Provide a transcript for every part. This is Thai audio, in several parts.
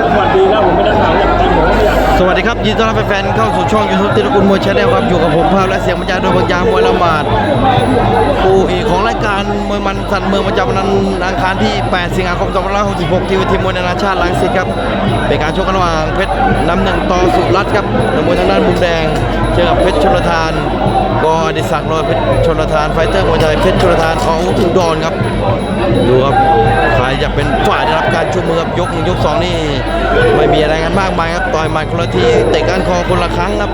ผมหวัดดีแล้วผมไม่ได้ถามอย่างจริงผมก็ไม่อยากสวัสดีครับยินดีต้อนรับแฟนๆเข้าสู่ช่องยูทูบติรกุลมวยชาแนลครับอยู่กับผมภาพและเสียงบรรยายโดยบางยามวยละหมาดคู่เอกของรายการมวยมันสันเมืองประจำวันอังคารที่ 8 สิงหาคม2566 ที่เวทีมวยนานาชาติลังสิตครับเป็นการชกกันระหว่างเพชรน้ำหนึ่งต่อสุรัตน์ครับนักมวยทางด้านมุมแดงเจอกับเพชรชลทาน อดิศักดิ์รอยเพชรชลทานไฟเตอร์มวยไทยเพชรชลทานของอุดรครับ ดูครับใครจะเป็นฝ่ายได้รับการชูมือครับยกหนึ่งยกสองนี่ไม่มีอะไรกันมากมายครับต่อยหมัดคนละทีเตะก้านคอคนละครั้งครับ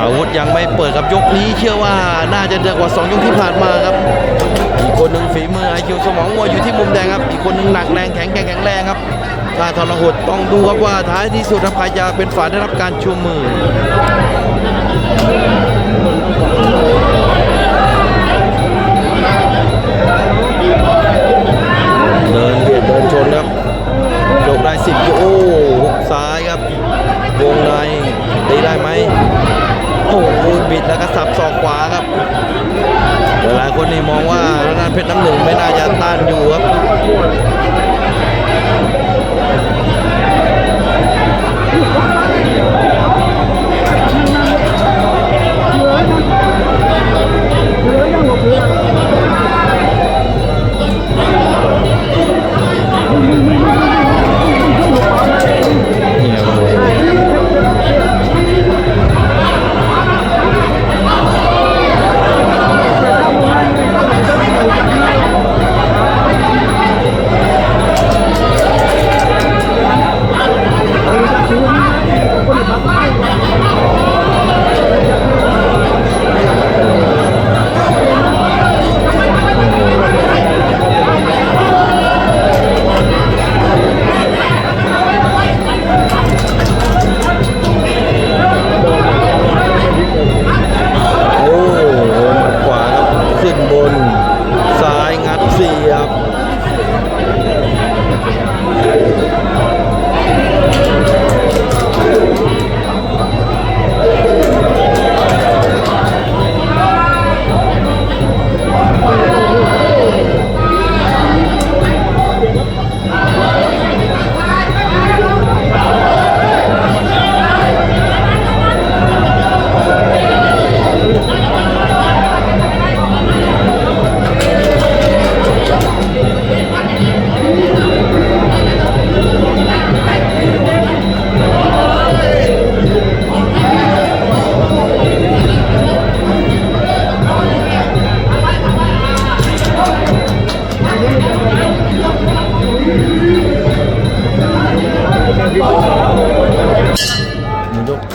อาวุธยังไม่เปิดกับยกนี้เชื่อว่าน่าจะเดือกว่า 2 ยกที่ผ่านมาครับ อีกคนหนึ่งฝีมือไอคิวสมองมวยอยู่ที่มุมแดงครับ อีกคนหนึ่งหนักแรงแข็งแกร่งแข็งแรงครับถ้าทรหดต้องดูครับว่าท้ายที่สุดรับใครจะเป็นฝ่ายได้รับการชูมือเดินเบียดเดินชนครับยกได้สิบโอ้หุกซ้ายครับวงในตีได้ไหมโอ้โหบิดแล้วก็สับศอก เพชรน้ำหนึ่งไม่น่าจะต้านอยู่ครับ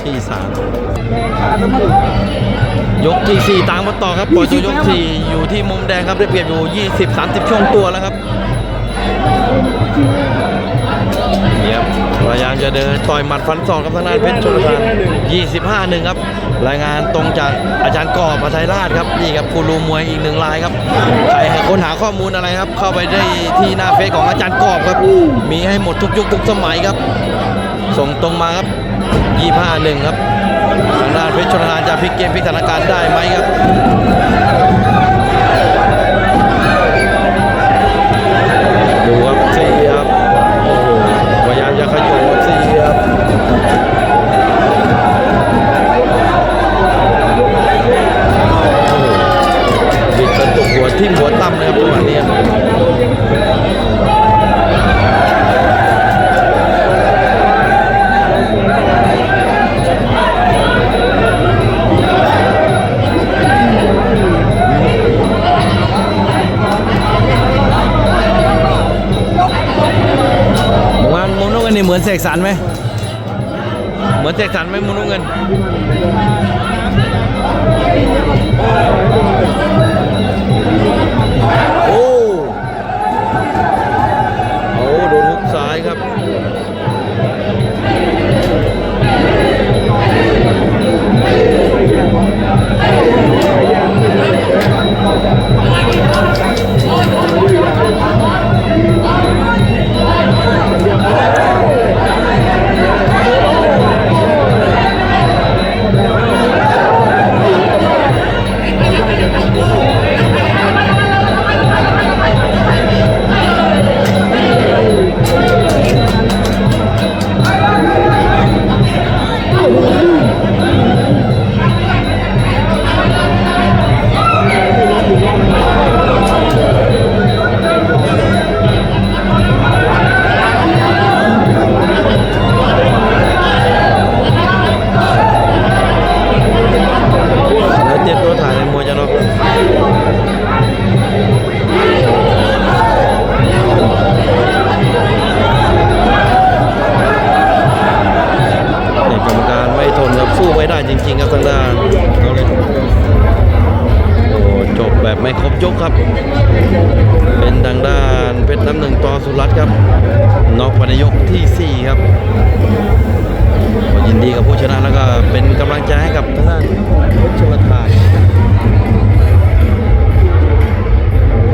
ที่สามยกที่สี่ตามมาต่อครับปล่อยตัวยกสี่อยู่ที่มุมแดงครับได้เปรียบอยู่20 30ช่วงตัวแล้วครับเยี่ยมพยายามจะเดินต่อยหมัดฟันศอกกับทางด้านเพชรชลทาน25หนึ่งครับ รายงานตรงจากอาจารย์กอบพัทยราชครับนี่ครับกูรูมวยอีกหนึ่งรายครับใครให้ค้นหาข้อมูลอะไรครับ เข้าไปได้ที่หน้าเฟซของอาจารย์กอบครับ มีให้หมดทุกยุคทุกสมัยครับ ส่งตรงมาครับ 25หนึ่งครับทางด้านเพชรชนทานจะพลิกเกมพลิกสถานการณ์ได้ไหมครับ เหมือนเสกสรรไหมเหมือนเสกสรรไหมมุงนุ่งเงิน ครับ เป็นทางด้านเพชรน้ำหนึ่งต่อสุรัตครับนอกไปในยกที่ 4 ครับยินดีกับผู้ชนะแล้วก็เป็นกำลังใจให้กับทางด้านเพชชลทาน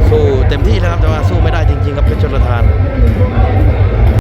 สู้เต็มที่แล้วครับแต่ว่าสู้ไม่ได้จริงๆครับเพชรชลทาน